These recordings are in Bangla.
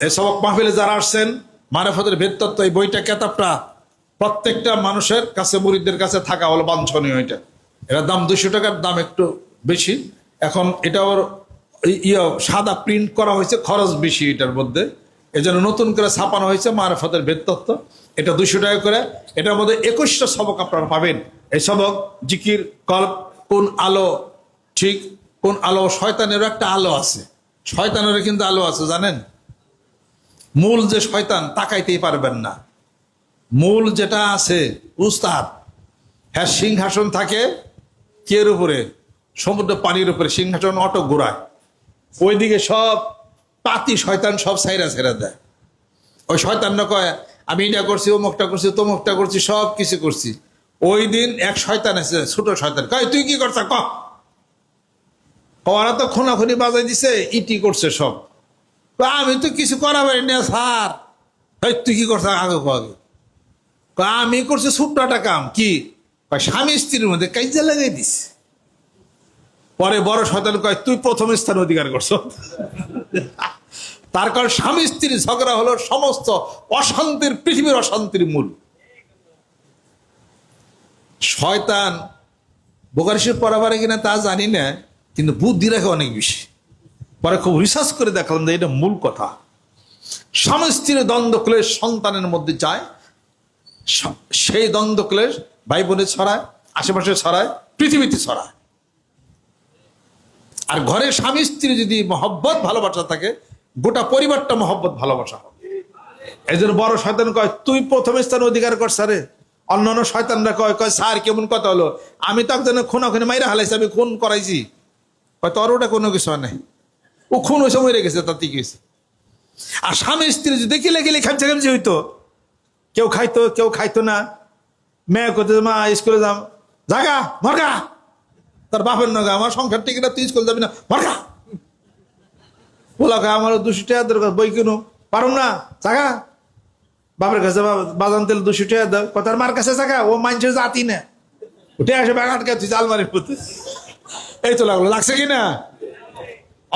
এই সবক মাহফিলে যারা আসছেন, মারেফতের ভেদতত্ত্ব এই বইটা, কেতাবটা প্রত্যেকটা মানুষের কাছে, মুরিদদের কাছে থাকা হলো বাঞ্ছনীয় এটা। এটার দাম দুশো টাকার, দাম একটু বেশি। এখন এটা ওর ইয়ে সাদা প্রিন্ট করা হয়েছে, খরচ বেশি এটার মধ্যে। এই জন্য নতুন করে ছাপানো হয়েছে মারেফতের ভেদতত্ত্ব এটা দুশো টাকা করে। এটার মধ্যে একুশটা সবক আপনারা পাবেন। এই সবক, জিকির, কল্প, কোন আলো ঠিক, কোন আলো, শয়তানেরও একটা আলো আছে। শয়তানেরও কিন্তু আলো আছে, জানেন? মূল যে শয়তান, তাকাইতেই পারবেন না। মূল যেটা আছে, উস্তাদ হ্যাঁ সিংহাসন থাকে কের উপরে? সমুদ্র পানির উপরে, সিংহাসন অটো ঘোরায় ওইদিকে সব পাতি শয়তান সব সাইরা সাইরা দেয়। ওই শয়তান না কয়, আমি এটা করছি, অমুকটা করছি, তমুকটা করছি, সব কিছু করছি। ওই দিন এক শয়তান আছে ছোট শয়তান, কয়, তুই কি করছ? ক। ওরা তো খুনাখুনি বাজাই দিছে, ইটি করছে সব। কয়, আমি তো কিছু করা পারি না স্যার। তুই কি করছ আগে আগে? আমি করছি ছোট্ট একটা কাম। কি? স্বামী স্ত্রীর মধ্যে কাইজা লাগাই দিস। পরে বড় শয়তান কয় তুই প্রথম স্থান অধিকার করছ। তার কারণ স্বামী স্ত্রীর ঝগড়া হলো সমস্ত অশান্তির পৃথিবীর অশান্তির মূল। শয়তান বোকারিশের পড়াবারে কিনা তা জানি না কিন্তু বুদ্ধি রাখে অনেক বেশি। পরে খুব রিসার্চ করে দেখলাম যে এটা মূল কথা। স্বামী স্ত্রীর দ্বন্দ্ব ক্লেশ সন্তানের মধ্যে যায় সেই দ্বন্দ্ব ক্লেশ ভাই বোনের ছড়ায়, আশেপাশে ছড়ায়, পৃথিবীতে ছড়ায়। আর ঘরে স্বামী স্ত্রী যদি মহব্বত, ভালোবাসা থাকে, গোটা পরিবারটা মহব্বত, ভালোবাসা হবে। এই জন্য বড় শয়তান কয়, তুই প্রথম স্থান অধিকার কর স্যারে অন্যান্য শয়তানরা কয় কয়, স্যার, কেমন কথা হলো? আমি তো একজনে খুন ওখানে মাইরা হালাইছি, আমি খুন করাইছি। কয়, তোর ওটা কোনো কিছু নাই। ও খুন হয়েছে মরে গেছে তাতে কি হয়েছে। আর স্বামী স্ত্রী যদি দেখিলে গেলে খামছে খামছে হইতো, কেউ খাইতো কেউ খাইতো না, মেয়ে করতে মা, স্কুলে যাম জাগা, মরগা। তার বাপের নগা, আমার সংসার ঠিক না, তুই স্কুল যাবি না। মরগা। বলা আমার দুশো টাকা দরকার, বই কিনো। পারুম না, জাগা। বাপের কাছে বাজান তেল দুশো টাকা দাও। কথার মার কাছে জাগা? ও মানুষের জাতি না। উঠে আসে বাগান কে তুই আলমারির প্রতি এই তো লাগল, লাগছে কি না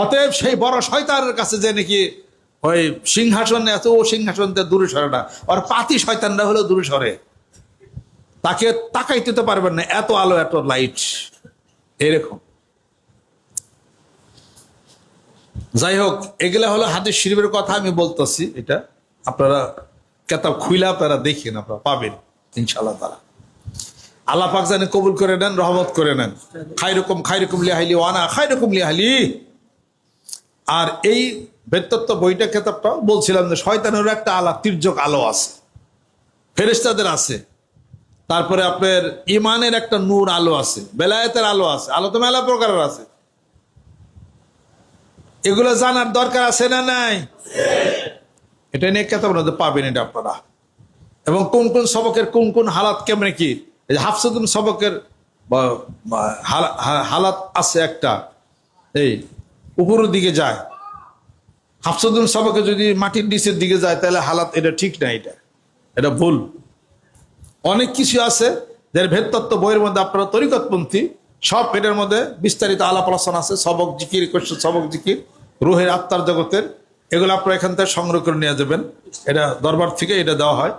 অতএব সেই বড় শয়তানের কাছে যে নাকি ওই সিংহাসন এত ও সিংহাসন দূরে সরে না। আর পাতি শয়তানরা হলো দূরে সরে। তাকে তাকাইতে তো পারবেন না, এত আলো, এত লাইট এরকম। যাই হোক, এগুলা হলো হাদিস শরীফের কথা, আমি বলতেছি এটা। আপনারা কেতাব খুইলা আপনারা দেখেন, আপনারা পাবেন ইনশাল্লাহ তারা আল্লাহ পাক জানে কবুল করে নেন, রহমত করে নেন। খাই রকম খাই রকম লিহাইলি ওয়ানা খাই রকম লিহাইলি আর এই বেত্তত্ব বইটা কেতাবটা বলছিলাম যে শয়তানের একটা আলা, তির্যক আলো আছে। ফেরেস্তাদের আছে। তারপরে আপনার ইমানের একটা নূর আলো আছে, বেলায়েতের আলো আছে, আলো তো মেলা প্রকারের আছে। এগুলো জানার দরকার আছে না নাই? এটা নিয়ে কেতাব মধ্যে পাবেন এটা আপনারা। এবং কোন কোন সবকের কোন কোন হালাত কেমনে কি? হাফসুদ্দিন সবকের হালাত আছে একটা। এই উপরের দিকে যায়। হাফসুদ্দিন সবকে যদি মাটির নিচের দিকে যায়, তাহলে হালাত এটা ঠিক না এটা। এটা ভুল। অনেক কিছু আছে, যার ভেদতত্ত্ব বইয়ের মধ্যে আপনারা তরিকতপন্থী, সব এটার মধ্যে বিস্তারিত আলাপ আলোচনা আছে, সবক জিকির কোশ্চেন সবক জিকির, রুহের আত্মার জগতের। এগুলো আপনারা এখান থেকে সংগ্রহ করে নিয়ে যাবেন। এটা দরবার থেকে এটা দেওয়া হয়।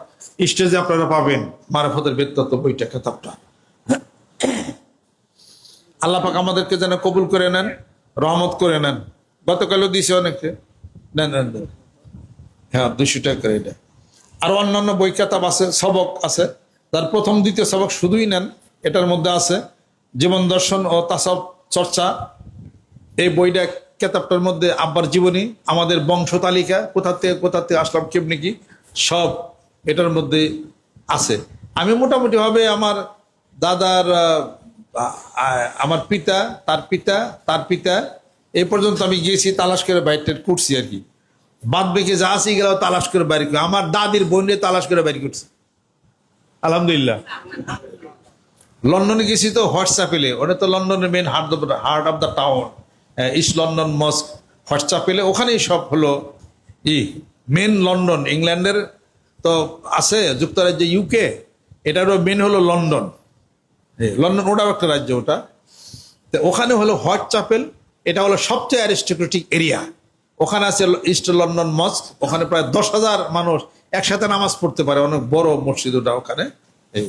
স্টেজে আপনারা পাবেন মারফতের বেদতত্ত্ব বইটা, খেতাবটা। আল্লাহ পাক আমাদেরকে যেন কবুল করে নেন। রহমত করে নেন। গতকালও দিয়েছে অনেকে নেন নেন। হ্যাঁ দুশো টাকা এটা। আর অন্যান্য বই কেতাব আছে, সবক আছে। তার প্রথম, দ্বিতীয় সবক শুধুই নেন, এটার মধ্যে আছে জীবন দর্শন ও তাসব চর্চা। এই বইটা কেতাবটার মধ্যে আব্বার জীবনী, আমাদের বংশ তালিকা, কোথা থেকে কোথা থেকে আসলাম, কেমনি কি, সব এটার মধ্যে আছে। আমি মোটামুটি ভাবে আমার দাদার আমার পিতা, তার পিতা তার পিতা এই পর্যন্ত আমি গিয়েছি তালাশ করে বাইরটা করছি আর কি। বাদ বেঁকে যা আছে গেল তালাশ করে বাইরে করে। আমার দাদির বোনরে তালাশ করে বাইরে করছে। আলহামদুলিল্লাহ। লন্ডনে গেছি তো হোয়াটসঅ্যাপেলে ওটা তো লন্ডনের main heart heart of the town East London mosque হোয়াটসঅ্যাপেলে ওখানেই সব হলো। ই মেন লন্ডন, ইংল্যান্ডের তো আছে, যুক্তরাজ্যে ইউকে এটারও মেন হলো লন্ডন। লন্ডন ওটাও একটা রাজ্য ওটা। তো ওখানে হলো হোয়াইট চ্যাপেল এটা হলো সবচেয়ে অ্যারিস্টোক্রেটিক এরিয়া ওখানে আছে ইস্ট লন্ডন মস্ক ওখানে প্রায় দশ হাজার মানুষ একসাথে নামাজ পড়তে পারে, অনেক বড় মসজিদ ওটা ওখানে। এই।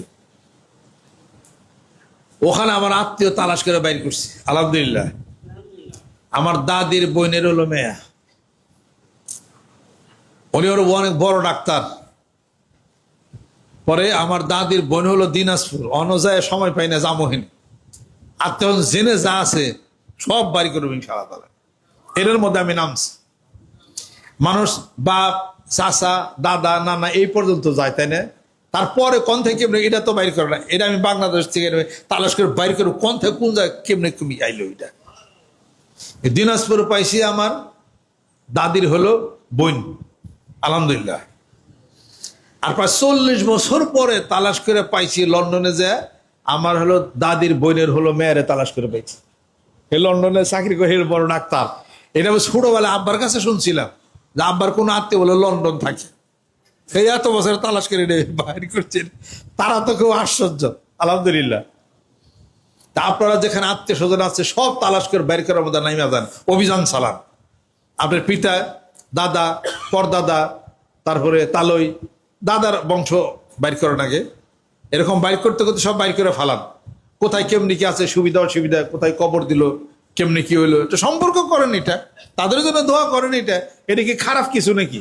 ওখানে আমার আত্মীয় তালাশ করে বাইর করছি, আলহামদুলিল্লাহ। আমার দাদির বোনের হলো মেয়া। উনি হলো অনেক বড় ডাক্তার। পরে আমার দাদির বোন হলো দিনাজপুর। অনজায় সময় পাই না জামহিন আত্মীয় জেনে যা আছে, সব বাড়ি করব ইনশাআল্লাহ এর মধ্যে আমি নামছি। মানুষ, বাপ, চাচা, দাদা, নানা, এই পর্যন্ত যায়, তাই না? তারপরে কোন থেকে কেমনে, এটা তো বাইর করে না। এটা আমি বাংলাদেশ থেকে তালাশ করে বাইর করে কোন থেকে কোন জায়গায় কেমনে কমি আইলো এটা? দিনাজপুর পাইছি আমার দাদির হলো বোন। আলহামদুলিল্লাহ। আর প্রায় চল্লিশ বছর পরে তালাশ করে পাইছি লন্ডনে যে আমার হলো দাদির বোনের হলো মেয়েরে তালাশ করে পাইছি। এই লন্ডনে চাকরি করে বড় ডাক্তার। এটা আমি ছোটবেলা আব্বার কাছে শুনছিলাম যে আব্বার কোনো আত্মীয় বলে লন্ডন থাকে। সেই এত বছর তালাশ করে বাইর করছেন, তারা তো খুব আশ্চর্য। আলহামদুলিল্লাহ। তা আপনারা যেখানে আত্মীয় স্বজন আছে, সব তালাশ করে বাইর করার মধ্যে নাইমা যান অভিযান চালান। আপনার পিতা, দাদা, পরদাদা, তারপরে তালই দাদার বংশ বাইর করার আগে, এরকম বাইর করতে করতে সব বাইর করে ফালান কোথায় কেমনি কি আছে, সুবিধা, অসুবিধা, কোথায় কবর দিল, কেমনি কি হইল, এটা সম্পর্ক করেন এটা, তাদের জন্য দোয়া করেন এটা এটা কি খারাপ কিছু নাকি?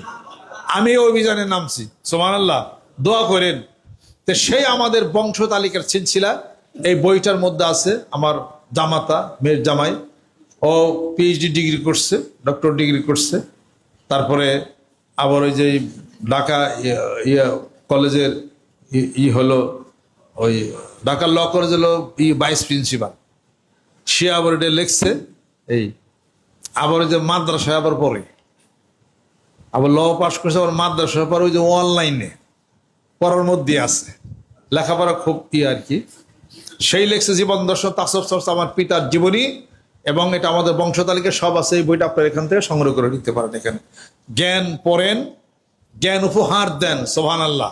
আমি অভিযানে নামছি সোমান আল্লাহ দোয়া করেন। তো সেই আমাদের বংশ তালিকার সিলসিলা, এই বইটার মধ্যে আছে আমার জামাতা, মেয়ের জামাই, ও পিএইচডি ডিগ্রি করছে ডক্টর ডিগ্রি করছে, তারপরে আবার ওই যে ঢাকা ইয়ে- ইয়ে কলেজের ই- হলো ওই ঢাকা ল কলেজ হলো ই ভাইস প্রিন্সিপাল। সে আবার এটা লিখছে, এই আবার ওই যে মাদ্রাসায় আবার পড়ে। আবার ল পাশ করছে, আবার মাদ্রাসায় পরে ওই যে অনলাইনে পড়ার মধ্যে আছে। লেখাপড়া খুব ই আর কি। সেই লেখছে জীবন দর্শন তাসব চর্চা আমার পিতার জীবনী এবং এটা আমাদের বংশ তালিকায় সব আছে, এই বইটা আপনার এখান থেকে সংগ্রহ করে নিতে পারেন এখানে। জ্ঞান পড়েন জ্ঞান উপহার দেন সোহান আল্লাহ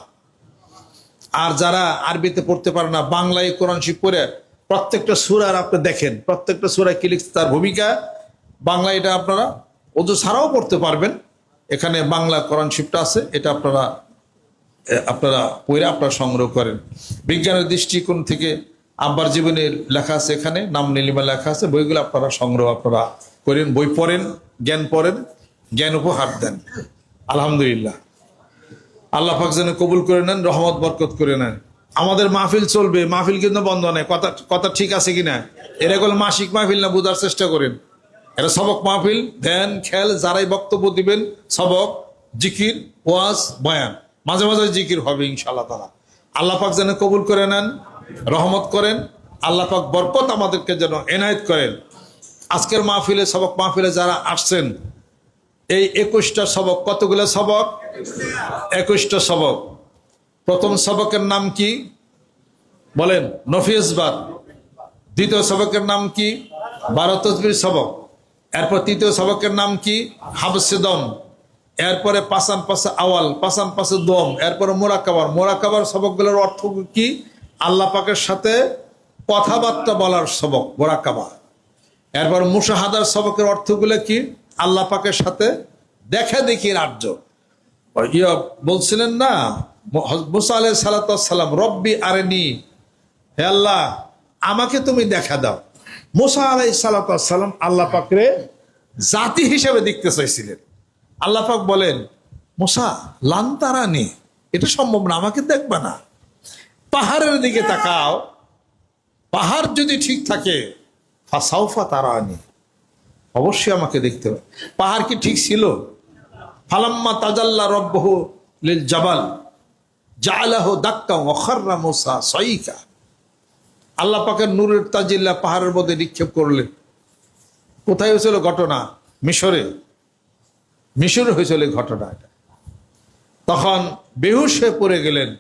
আর যারা আরবিতে পড়তে পারে না, বাংলায় কোরআন শিব পড়ে, প্রত্যেকটা সুরার আপনি দেখেন, প্রত্যেকটা সুরায় কি লিখছে তার ভূমিকা? বাংলা এটা আপনারা ওদের ছাড়াও পড়তে পারবেন। এখানে বাংলা কোরআন শিবটা আছে, এটা আপনারা আপনারা পড়ে আপনারা সংগ্রহ করেন। বিজ্ঞানের দৃষ্টিকোণ থেকে আব্বার জীবনে লেখা আছে এখানে, নাম নীলিমা লেখা আছে, বইগুলো আপনারা সংগ্রহ আপনারা করেন, বই পড়েন, জ্ঞান পড়েন, জ্ঞান উপহার দেন। আলহামদুলিল্লাহ। আল্লাহ পাক যেন কবুল করে নেন, রহমত, বরকত করে নেন। আমাদের মাহফিল চলবে, মাহফিল কিন্তু বন্ধ নেই। কথা কথা ঠিক আছে কিনা? এরা এরকম মাসিক মাহফিল না, বোঝার চেষ্টা করেন। এটা সবক মাহফিল, ধ্যান, খেল, যারাই বক্তব্য দিবেন, সবক, জিকির, ওয়াজ, বয়ান। মাঝে মাঝে জিকির হবে, ইনশাআল্লাহ তালা আল্লাহ পাক যেন কবুল করে নেন, রহমত করেন, আল্লাহ পাক বরকত আমাদেরকে যেন এনায়েত করেন। আজকের মাহফিলে, সবক মাহফিলে যারা আসছেন এই একুশটা সবক, কতগুলো সবক? একুশটা সবক। প্রথম সবকের নাম কি? বলেন নফিয়সবাদ দ্বিতীয় সবকের নাম কি? বারো তসবির সবক। এরপর তৃতীয় সবকের নাম কি? হাবসেদম এরপরে পাসান পাশে আওয়াল পাসান পাশে দম। এরপরে মোরাকাবার। মোরাকাবার সবকগুলোর অর্থ কি? আল্লাহ পাকের সাথে কথাবার্তা বলার সবক মোরাকাবা এরপর মুসাহাদার সবকের অর্থগুলো কি? আল্লাহ পাকের সাথে দেখা দেখি রাজ্য ইয়া বলছিলেন না মুসা আলাই সালাতাম রব্বি আরেনি, হে আল্লাহ, আমাকে তুমি দেখা দাও। মুসা আলাই সালাতাম আল্লাহ পাকরে জাতি হিসেবে দেখতে চাইছিলেন। আল্লাহ পাক বলেন, মুসা, লান্তারানি, এটা সম্ভব না, আমাকে দেখবা না। পাহাড়ের দিকে তাকাও, পাহাড় যদি ঠিক থাকে, ফাসাউফা তারা আনি অবশ্যই আমাকে দেখতে হবে। পাহাড় কি ঠিক ছিল? ফালাম্মা তাজাল্লা রব্বহু লিল জাবাল জালাহ দাক্কা ওখাররা মোসা সইকা আল্লাহ পাকের নূরের তাজিল্লা পাহাড়ের মধ্যে নিক্ষেপ করলেন। কোথায় হয়েছিল ঘটনা? মিশরে। মিশরে হয়েছিল ঘটনা এটা। তখন বেহুশ হয়ে পড়ে গেলেন,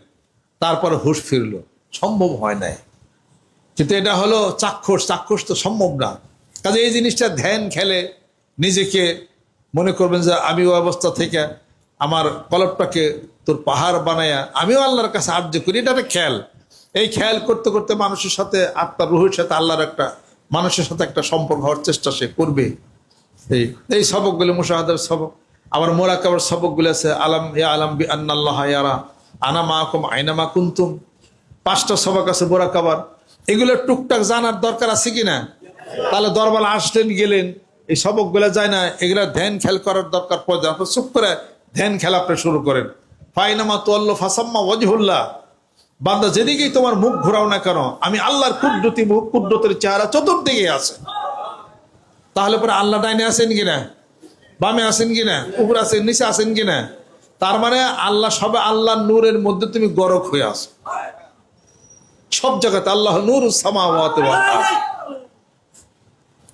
তারপর হুশ ফিরল। সম্ভব হয় নাই। কিন্তু এটা হলো চাক্ষুষ। চাক্ষুষ তো সম্ভব না। কাজে এই জিনিসটা ধ্যান খেলে নিজেকে মনে করবেন যে আমি ওই অবস্থা থেকে আমার কলপটাকে তোর পাহাড় বানায়া আমিও আল্লাহর কাছে আর্য করি। এটা একটা খেয়াল। এই খেয়াল করতে করতে মানুষের সাথে আত্মার রুহের সাথে আল্লাহর একটা মানুষের সাথে একটা সম্পর্ক হওয়ার চেষ্টা সে করবে। এই এই সবকগুলো মুশাহাদার সবক। আবার মোরাকাবার সবকগুলো আছে, আলাম ইয়া আলাম বি আন্নাল্লাহ ইয়ারা আনা মাকুম আইনা মা কুন্তুম? পাঁচটা সবক আছে মোরাকাবার। এগুলো টুকটাক জানার দরকার আছে কিনা? তাহলে দরবার আসলেন, গেলেন। এই সবকগুলো যায় না, এগুলা ধ্যান খেল করার দরকার পড়ে আপনি চুপ করে ধ্যান খেলা আপনি শুরু করেন। ফাইনামা তোয়াল্ল ফাসাম্মা ওয়াজহুল্লাহ। বান্দা যেদিকেই তোমার মুখ ঘোরাও না কেন, আমি আল্লাহর কুদ্রতি মুখ, কুদ্রতের চেহারা চতুর্দিকে আছে। তাহলে পরে আল্লাহ ডাইনে আছেন কিনা? বামে আছেন কিনা? উপরে আছেন, নিচে আছেন কিনা? তার মানে আল্লাহ সবে আল্লাহ নূরের মধ্যে তুমি গরক হয়ে আছো। সব জায়গাতে আল্লাহ নূর সামাওয়াতে।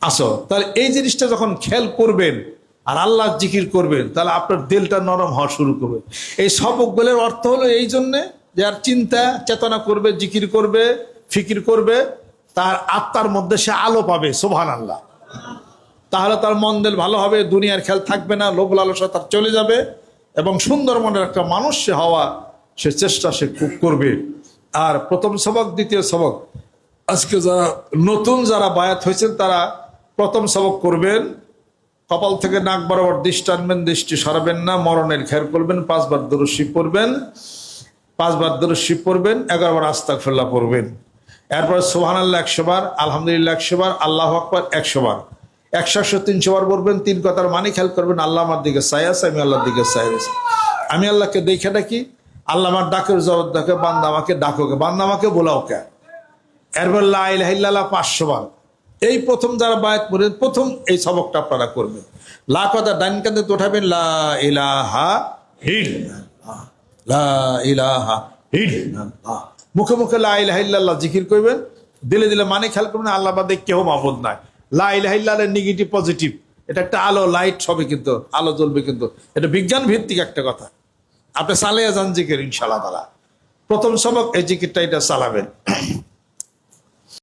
আসো। তাহলে এই জিনিসটা যখন খেয়াল করবেন আর আল্লাহ জিকির করবেন, তাহলে আপনার দিলটা নরম হওয়া শুরু করবে। এই সবক সবকগুলোর অর্থ হলো এই জন্যে যে আর চিন্তা, চেতনা করবে, জিকির করবে, ফিকির করবে, তার আত্মার মধ্যে সে আলো পাবে সোভান আল্লাহ তাহলে তার মন দিল ভালো হবে, দুনিয়ার খেয়াল থাকবে না, লোভ লালসা তার চলে যাবে এবং সুন্দর মনের একটা মানুষ সে হওয়া সে চেষ্টা সে করবে। আর প্রথম সবক, দ্বিতীয় সবক। আজকে যারা নতুন যারা বায়াত হয়েছেন তারা প্রথম সবক করবেন, কপাল থেকে নাক বরাবর দৃষ্টি আনবেন, দৃষ্টি সরাবেন না, মরণের খেয়াল করবেন, পাঁচবার দরশি পড়বেন, পাঁচবার দরশি পড়বেন, এগারোবার আস্তাক ফেল্লা পড়বেন। এরপর সোহান আল্লাহ একশো বার, আলহামদুলিল্লাহ একশো বার, আল্লাহ আকবর একশো বার। একশো একশো, তিনশো বার পড়বেন, তিন কথার মানে খেয়াল করবেন, আল্লাহ আমার দিকে আছে, আমি আল্লাহর দিকে আছি আমি আল্লাহকে দেখে ডাকি, আল্লাহ আমার ডাকের জবাব ডাকে বান্দা আমাকে ডাকোকে বান্দা আমাকে বোলাও কে। এরপর লাইল্লাহ পাঁচশো বার। এই প্রথম যারা বায়াত পড়েন, প্রথম এই সবকটা আপনারা করবেন। লা কথা ডাইন কান্দে তো উঠাবেন লা ইলাহা মুখে মুখে লা জিকির করবেন, দিলে দিলে মানে খেয়াল করবেন আল্লাহ বাদে কেউ মাহবুদ নাই। লা নেগেটিভ পজিটিভ এটা একটা আলো লাইট সবে কিন্তু, আলো জ্বলবে কিন্তু। এটা বিজ্ঞান ভিত্তিক একটা কথা। আপনি চালিয়ে যান জিকির ইনশাল্লাহ প্রথম সবক এই জিকিরটা এটা চালাবেন।